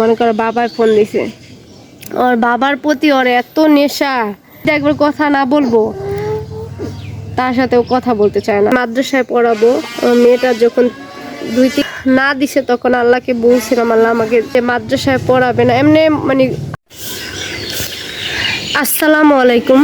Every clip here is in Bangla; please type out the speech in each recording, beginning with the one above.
মনে করো বাবার ফোন দিছে। ওর বাবার প্রতি ওর এত নেশা একবার কথা না বলব। তার সাথেও কথা বলতে চায় না। মাদ্রাসায় পড়াবো মেয়েটা যখন দুই তিন না দিছে তখন আল্লাহকে বলছিলাম, আল্লাহ আমাকে যে মাদ্রাসায় পড়াবে না। এমনি মানে আসসালামু আলাইকুম।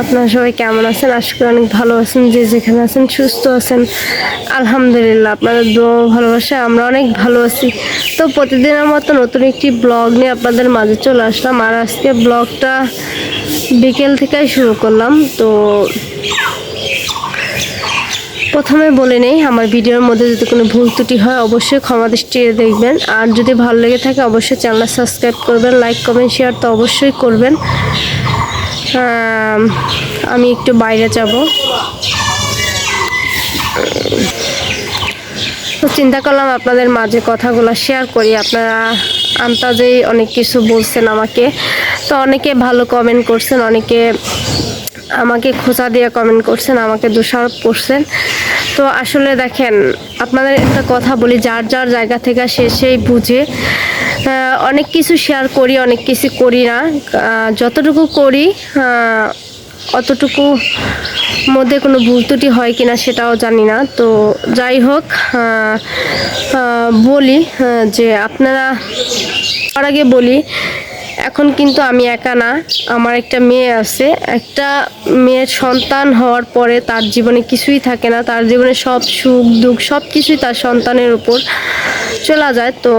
আপনারা সবাই কেমন আছেন? আশা করি অনেক ভালো আছেন, যে যেখানে আছেন সুস্থ আছেন। আলহামদুলিল্লাহ, আপনাদের দোয়া ভালোবাসা আমরা অনেক ভালো আছি। তো প্রতিদিনের মতো নতুন একটি ব্লগ নিয়ে আপনাদের মাঝে চলে আসলাম। আর আজকে ব্লগটা বিকেল থেকেই শুরু করলাম। তো প্রথমে বলে নেই, আমার ভিডিওর মধ্যে যদি কোনো ভুল ত্রুটি হয় অবশ্যই ক্ষমা দৃষ্টিতে দেখবেন। আর যদি ভালো লেগে থাকে অবশ্যই চ্যানেল সাবস্ক্রাইব করবেন, লাইক, কমেন্ট, শেয়ার তো অবশ্যই করবেন। আমি একটু বাইরে যাব। তো চিন্তা করলাম আপনাদের মাঝে কথাগুলো শেয়ার করি। আপনারা আন্তাজেই অনেক কিছু বলছেন আমাকে। তো অনেকে ভালো কমেন্ট করছেন, অনেকে আমাকে খোঁচা দিয়ে কমেন্ট করছেন, আমাকে দোষারোপ করছেন। তো আসলে দেখেন, আপনাদের একটা কথা বলি, যার যার জায়গা থেকে সে সেই বুঝে। অনেক কিছু শেয়ার করি, অনেক কিছু করি না। যতটুকু করি অতটুকু মধ্যে কোনো ভুল ত্রুটি হয় কিনা সেটাও জানি না। তো যাই হোক বলি যে আপনারা, তার আগে বলি এখন কিন্তু আমি একা না, আমার একটা মেয়ে আছে। একটা মেয়ের সন্তান হওয়ার পরে তার জীবনে কিছুই থাকে না, তার জীবনে সব সুখ, দুঃখ, সব কিছুই তার সন্তানের উপর চলে যায়। তো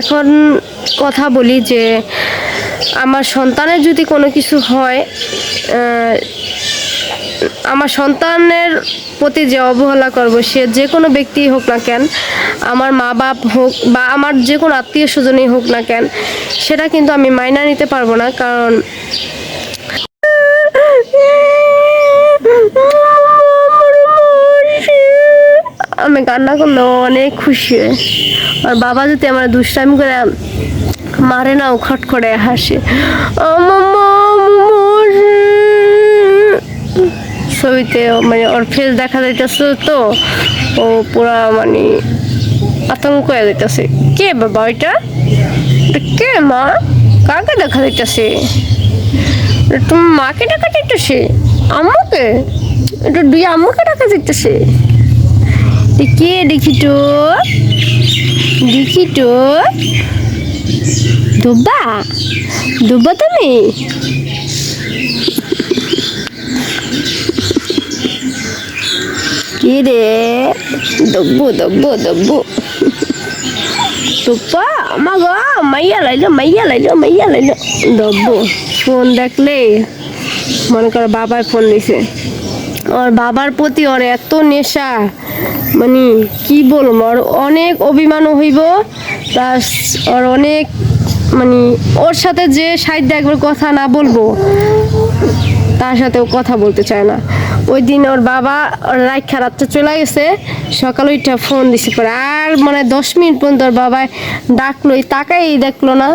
এখন কথা বলি যে, আমার সন্তানের যদি কোনো কিছু হয় আমার সন্তানের প্রতি যে অবহেলা করব, সে যে কোনো ব্যক্তি হোক না কেন, আমার মা বাপ হোক বা আমার যে কোনো আত্মীয় স্বজনই হোক না কেন, সেটা কিন্তু আমি মাইনা নিতে পারব না, কারণ আমি কান্না করলে অনেক খুশি হয় আর বাবা যদি আমার দুষ্টামি করে মারে না, ও খট করে হাসে মাম্মা! ছবিতে মানে ওর ফেস দেখা যাইতেছে তো, ও পুরা মানে আতঙ্ক হয়ে যাইতেছে। কে বাবা ওইটা কে মা? কাকে দেখা যাইতেছে? তোমার মাকে ডাকা যাইতেছে? আম্মুকে? এটা দুই আম্মুকে ডাকা যাইতেছে? কে দেখি তো? দেখি তো? দুব্বা? দুব্বা তুমি? কি রে দব্বু দব্বু দব্বু। টুপ্পা মা গো, মাইয়া লাইলো মাইয়া লাইলো মাইয়া লাইলো। দব্বু, ফোন দেখলে মনে করো বাবার ফোন দিছে। ওর বাবার প্রতি ওর এত নেশা মানে কি বলব, ওর অনেক অভিমানও হইব প্লাস ওর অনেক মানে ওর সাথে যে সাইড একবার কথা না বলব, তার সাথেও কথা বলতে চায় না। ওই দিন ওর বাবা ওর রাইখা রাত্রে চলে গেছে, সকালে ওইটা ফোন দিছে পরে। আর মানে দশ মিনিট পর্যন্ত ওর বাবায় ডাকলো তাকাই দেখল না।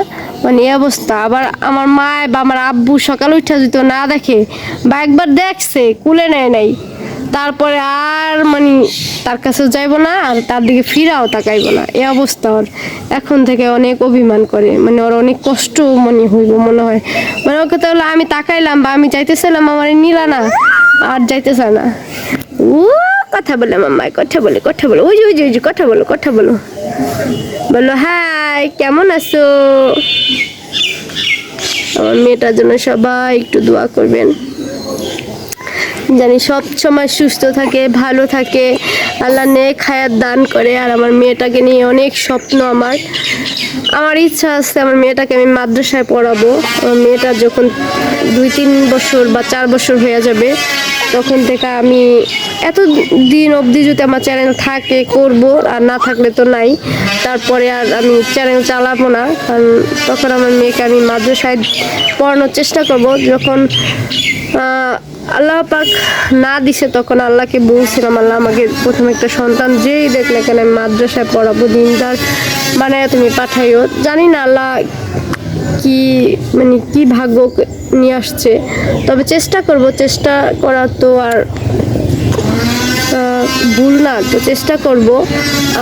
মানে এই অবস্থা। আবার আমার মা বা আমার আব্বু সকালে উঠা যদি না দেখে, বা একবার দেখছে, কুলে নেয় নাই। তারপরে আর মানে তার কাছে যাইবো না, আর তার দিকে ফিরাও তাকাইবো না। এই অবস্থা ওর। এখন থেকে অনেক অভিমান করে। মানে ওর অনেক কষ্ট মনে হইব মনে হয়। মানে ওকে তাহলে আমি তাকাইলাম বা আমি যাইতেছিলাম, আমার নিলা না। আর যাইতে চায় না। ও কথা বলে মাম্মাই কথা বলে, কথা বলো। ওই যে ওই যে ওই যে, কথা বলো কথা বলো। বলো, হাই, কেমন আছো? আমার মেয়েটার জন্য সবাই একটু দোয়া করবেন। জানি সব সময় সুস্থ থাকে, ভালো থাকে। আল্লাহ নেক হায়াত দান করে। আর আমার মেয়েটাকে নিয়ে অনেক স্বপ্ন আমার। আমার ইচ্ছা আছে আমার মেয়েটাকে আমি মাদ্রাসায় পড়াবো। আমার মেয়েটা যখন দুই, তিন বছর বা চার বছর হয়ে যাবে, তখন থেকে আমি এত দিন অবধি যদি আমার চ্যানেল থাকে, করব। আর না থাকলে তো নাই। তারপরে আর আমি চ্যানেল চালাবো না। কারণ তখন আমার মেয়েকে আমি মাদ্রাসায় পড়ানোর চেষ্টা করব। যখন আল্লাহ পাক না দিছে, তখন আল্লাহকে বলছিলাম, আল্লাহ, আমাকে প্রথম একটা সন্তান যেই দেখলে কেন, আমি মাদ্রাসায় পড়াবো, দিনদার মানে তুমি পাঠাইও। জানি না আল্লাহ কি মানে কি ভাগ্য নিয়ে আসছে, তবে চেষ্টা করব, চেষ্টা করা তো আর ভুল না, তো চেষ্টা করব।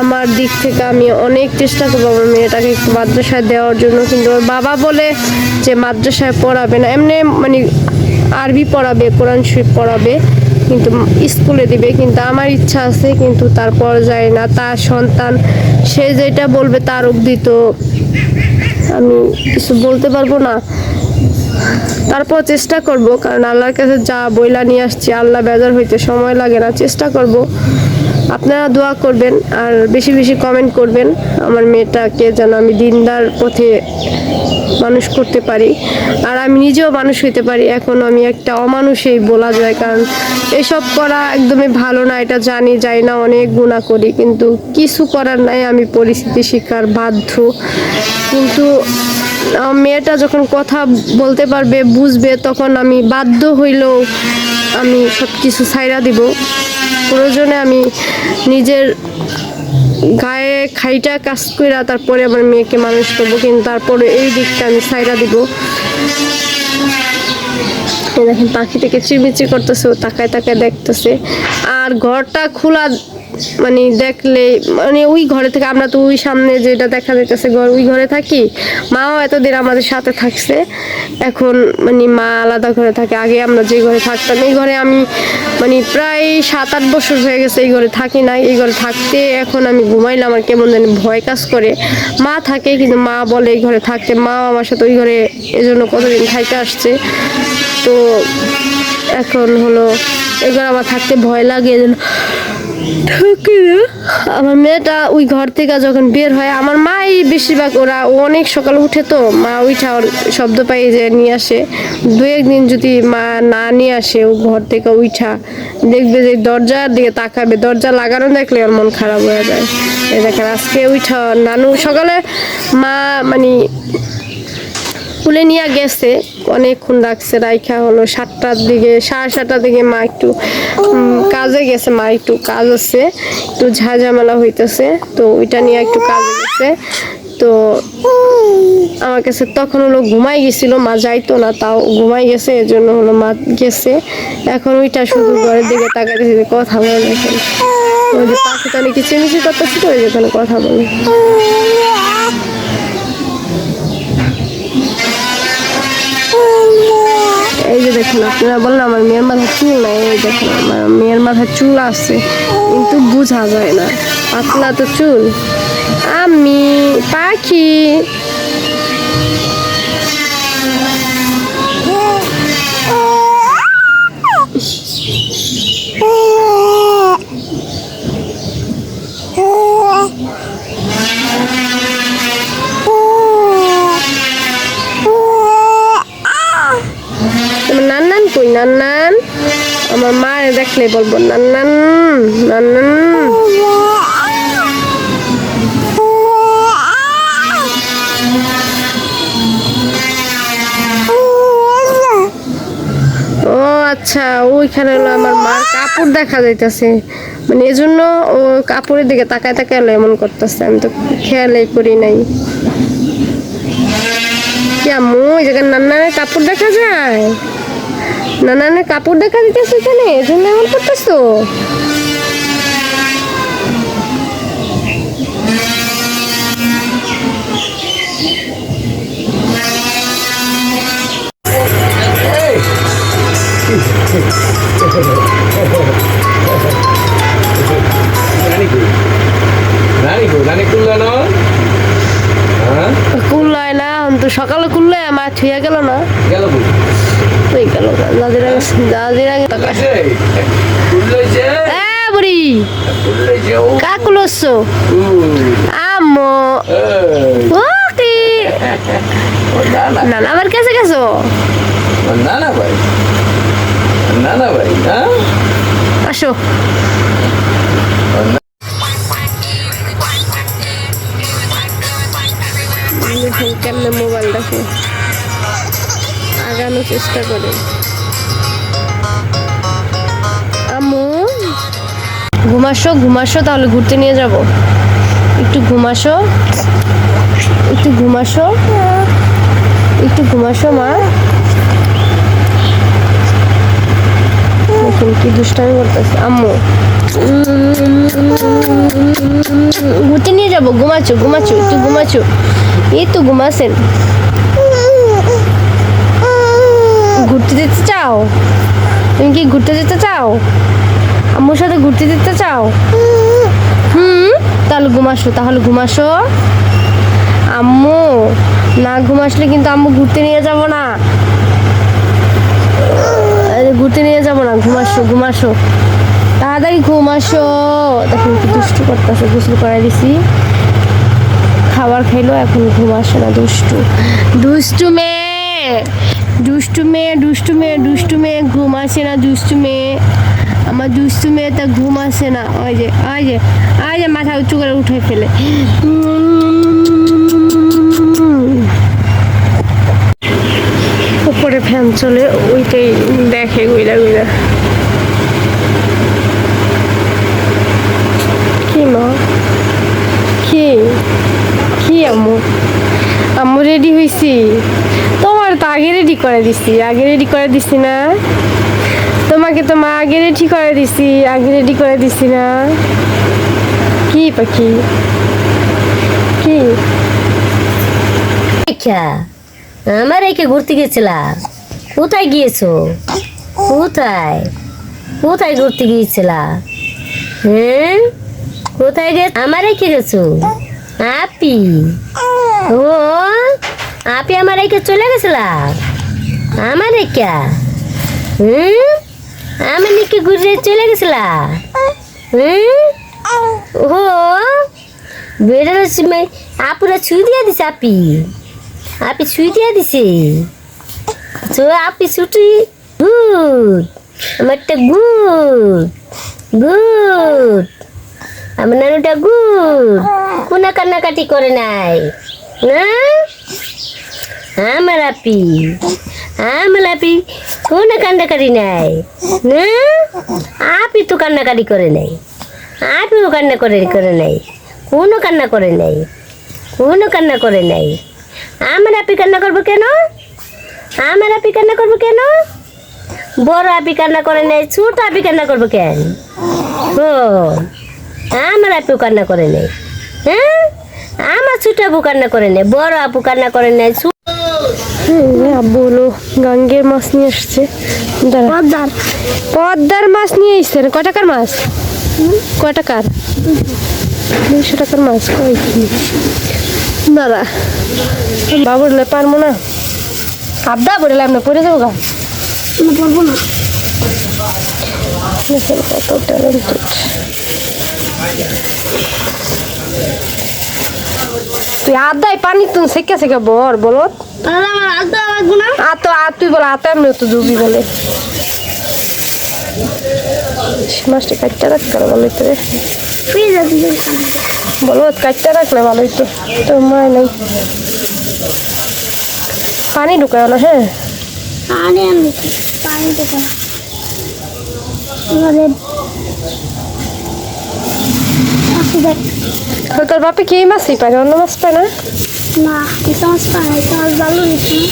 আমার দিক থেকে আমি অনেক চেষ্টা করব আমার মেয়েটাকে মাদ্রাসায় দেওয়ার জন্য, কিন্তু ওর বাবা বলে যে মাদ্রাসায় পড়াবে না। এমনি মানে আরবি পড়াবে, কোরআন শরীফ পড়াবে, কিন্তু স্কুলে দিবে, কিন্তু আমার ইচ্ছা আছে, কিন্তু তারপর যায় না। তার সন্তান, সে যেটা বলবে তার অবধি তো আমি কিছু বলতে পারব না। তারপর চেষ্টা করব, কারণ আল্লাহর কাছে যা বইলা নিয়ে আসছি, আল্লাহ বেজার হইতে সময় লাগে না, চেষ্টা করব। আপনারা দোয়া করবেন, আর বেশি বেশি কমেন্ট করবেন, আমার মেয়েটাকে যেন আমি দিনদার পথে মানুষ করতে পারি। আর আমি নিজেও মানুষ হইতে পারি। এখন আমি একটা অমানুষই বলা যায়। কারণ এসব করা একদমই ভালো না। এটা জানি যাই না, অনেক গুণা করি। কিন্তু কিছু করার নাই। আমি পরিস্থিতি শিকার বাধ্য। কিন্তু মেয়েটা যখন কথা বলতে পারবে, বুঝবে, তখন আমি বাধ্য হইলেও আমি সব কিছু ছাইরা দিব। প্রয়োজনে আমি নিজের গায়ে খাইটা কাজ কইরা তারপরে আমার মেয়েকে মানুষ করব, কিন্তু তারপরে এই দিকটা আমি সাইরা দিব। দেখেন, পাখি থেকে চিমিচি করতেছে তাকায় তাকায় দেখতেছে। আর ঘরটা খোলা মানে দেখলে মানে ওই ঘরে থেকে আমরা তো ওই সামনে যেটা দেখা যাইতেছে ঘর, ওই ঘরে থাকি। মাও এতদিন আমাদের সাথে থাকছে। এখন মানে মা আলাদা ঘরে থাকে। আগে আমরা যে ঘরে থাকতাম, এই ঘরে আমি মানে প্রায় সাত আট বছর হয়ে গেছে এই ঘরে থাকি না এই ঘরে থাকতে এখন আমি ঘুমাইলে আমার কেমন জানি ভয় কাজ করে। মা থাকে, কিন্তু মা বলে এই ঘরে থাকতে। মাও আমার সাথে ওই ঘরে এজন্য কতদিন থাইতে আসছে। তো এখন হলো এগুলো আমার থাকতে ভয় লাগে এজন্য। আমার মেয়েটা ওই ঘর থেকে যখন বের হয়, আমার মাই বেশিরভাগ ওরা অনেক সকালে উঠে তো, মা উঠা শব্দ পাই যে নিয়ে আসে। দু একদিন যদি মা না নিয়ে আসে, ও ঘর থেকে উঠা, দেখবে যে দরজার দিকে তাকাবে, দরজা লাগানো দেখলে ওর মন খারাপ হয়ে যায়। দেখেন, আজকে উঠা নানু সকালে মা মানে স্কুলে নিয়ে গেছে, অনেকক্ষণ রাখছে, রাইখা হলো সাতটার দিকে, সাড়ে সাতটার দিকে মা একটু কাজে গেছে মা, একটু কাজ আছে, একটু ঝাঝামেলা হইতেছে, তো ওইটা নিয়ে একটু কাজে গেছে তো আমার কাছে তখন হলো ঘুমাই গেছিল, মা যাইতো না, তাও ঘুমাই গেছে এর জন্য হলো মা গেছে, এখন ওইটা শুধু ঘরের দিকে তাকাইতেছে, যে কথা বলে দেখেন ওই যে পাখি তো নাকি চিমিচি করতেছে তো ওই যেখানে কথা বলে। এই যে দেখুন, আপনারা বললেন আমার মেয়ের মাথায় চুল নাই, এই দেখুন, আমার মেয়ের মাথায় চুল আছে, কিন্তু বোঝা যায় না। পাতলা তো চুল। আমি পাখি। নান্নান। আমার মা দেখলে বলব, নান্নান নান্নান। ও আচ্ছা ওইখানে হলো আমার মার কাপড় দেখা যাইতেছে। মানে এজন্য ও কাপড়ের দিকে তাকায় তাকায় এমন করতেছে, আমি তো খেয়ালই করি নাই। কি আম্মু, ওই জায়গায় নান্নানের কাপড় দেখা যায়? নানানের কাপড় দেখা দিতেছে এখানে এজন্য এমন করতেছো? Nani এ বুড়ি কুল্লাইছে ও কাকুলছো আম্মু। এই ও কি? ও না না না না আমার কাছে গেছো? আসো। ও না। দেখুন কেমনে মোবাইল দেখে আগানোর চেষ্টা করে। ঘুমাসো ঘুমাসো তাহলে ঘুরতে নিয়ে যাব। একটু ঘুমাসো একটু ঘুমাসো একটু ঘুমাসো মা। দেখুন কি দুষ্টামি করতেছে। আম্মু। ঘুরতে নিয়ে যাব। ঘুমাচ্ছো ঘুমাচ্ছো একটু ঘুমাচ্ছো এই তো ঘুমাছেন ঘুরতে যেতে চাও? তুমি কি ঘুরতে যেতে চাও? আম্মুর সাথে ঘুরতে যেতে চাও? হুম, তাহলে ঘুমাসো তাহলে ঘুমাসো আম্মু, না ঘুমাসলে কিন্তু আম্মু ঘুরতে নিয়ে যাব না। ঘুরতে নিয়ে যাব না ঘুমাসো ঘুমাসো তাড়াতাড়ি ঘুমাসো দেখুন কি দুষ্টু করতেছে, গোসল করাই দিছি। খাবার খাইলো, এখন ঘুম আসে না, দুষ্টু। দুষ্টু মেয়ে দুষ্টু মেয়ে দুষ্টু মেয়ে দুষ্টু মেয়ে, ঘুম আসে না, দুষ্টু মেয়ে। আমার দুষ্টু মেয়ে তা ঘুম আসে না। ওই যে ওই যে ওই যে মাথা উঁচু করে উঠে ফেলে। উপরে ফ্যান চলে, ওইটাই দেখে গুইরা গুইলা কি মা? কি? কি আম্মু? আম্মু রেডি হয়েছি তোমার তো আগে রেডি করে দিছি, আগে রেডি করে দিছি না? তোমাকে তো মা আগে রেডি করে দিছি, আগে রেডি করে দিছি না। কি পাখি? কি? আচ্ছা আমার একে ঘুরতে গেছিলাম কোথায় গিয়েছো? কোথায়? কোথায় ঘুরতে গিয়েছিলা? হ্যাঁ? কোথায় গে আমার রেখে গেছো? আপি। ও, আপি আমার রেখে চলে গেছিলা? আমার রেখা হুম আমি নাকি ঘুরে চলে গেছিলা? হুম? ও বেরোনোর সময় আপুরা ছুঁই দিয়ে দিছে আপি। আপি ছুঁই দিয়ে দিছে। তো আপি ছুটি, গুড। আমারটা গুড গুড। আমার নানুটা গুড। কোনা কান্নাকাটি করে নাই। না আমার আপি। আমার আপি কোনো কান্নাকাটি নাই? না? আপি তো কান্নাকাটি করে নাই। আপিও কান্না করে করে নাই। কোনো কান্না করে নাই। কোনো কান্না করে নাই। আমার আপি কান্না করব কেন? আমার আপি কান্না করব কেন? বড় আপি কান্না করে নাই, ছোট আপি কান্না করব কেন? ও আমার আপু কান্না করে নেই। হ্যাঁ? আমার ছোট আপু কান্না করে নেই, বড় আপু কান্না করে নেই আব্বু হলো গাঙ্গের মাছ নিয়ে আসছে। পদ্মার। পদ্মার মাছ নিয়ে এসছেন। কয় টাকার মাছ? কয় টাকার? দুইশো টাকার মাছ কয় কি? দাদা বাবুরলে পারব না। আবদা পড়লে আপনি পড়ে যাব গা। পারব না। কত talented। তুই আদায় পানি তুই সেকে সেকে বর বলো আতো আর তুই বলে আতো এমনি তো ডুবি বলে। মাছটা কাটতে রাখতে পারো ভালো হইতো রে। বলো কাটতে রাখলে ভালো হইতো। তোর মায় নাই। পানি ঢুকায় না হ্যাঁ? পানি পানি দেখ তো তোর বাপে কি মাছই পায়? না? অন্য মাছ পায় না? না এটা মাছ পানি এটা মাছ ভালো নিচ্ছে না।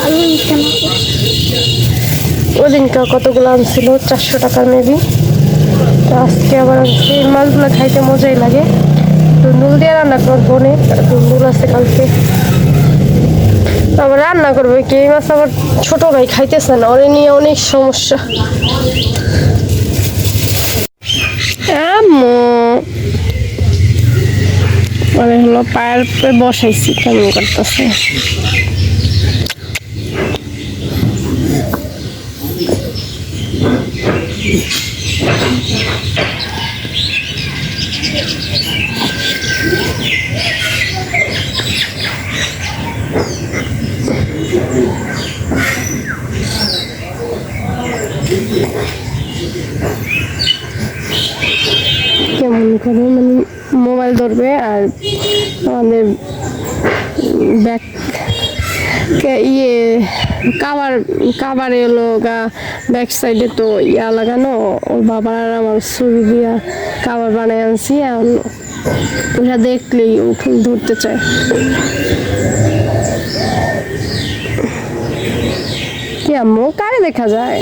ভালো নিচ্ছে না। ওদিনকে কতগুলো আনছিল? চারশো টাকার মেবি। তো আজকে আবার এই মাছগুলো খাইতে মজাই লাগে। দুন্দুল দিয়ে রান্না করব অনেক দুন্দুল আছে কালকে। আবার রান্না করব কি? এই মাছ আবার ছোট ভাই খাইতেছে না ওরে নিয়ে অনেক সমস্যা। আম্মু মানে হলো পায়ের উপরে বসাইছি কেমন করতেছে কেমন করে মানে মোবাইল ধরবে আর আমাদের ব্যাক ইয়ে কাবার কাবারে হলো গা ব্যাক সাইডে তো ইয়া লাগানো, ওর বাবার আর আমার ছবি দিয়া কাবার বানায় আনছি আর ওটা দেখলেই ও ফুল ধরতে চায়। কি আম্মু, কারে দেখা যায়?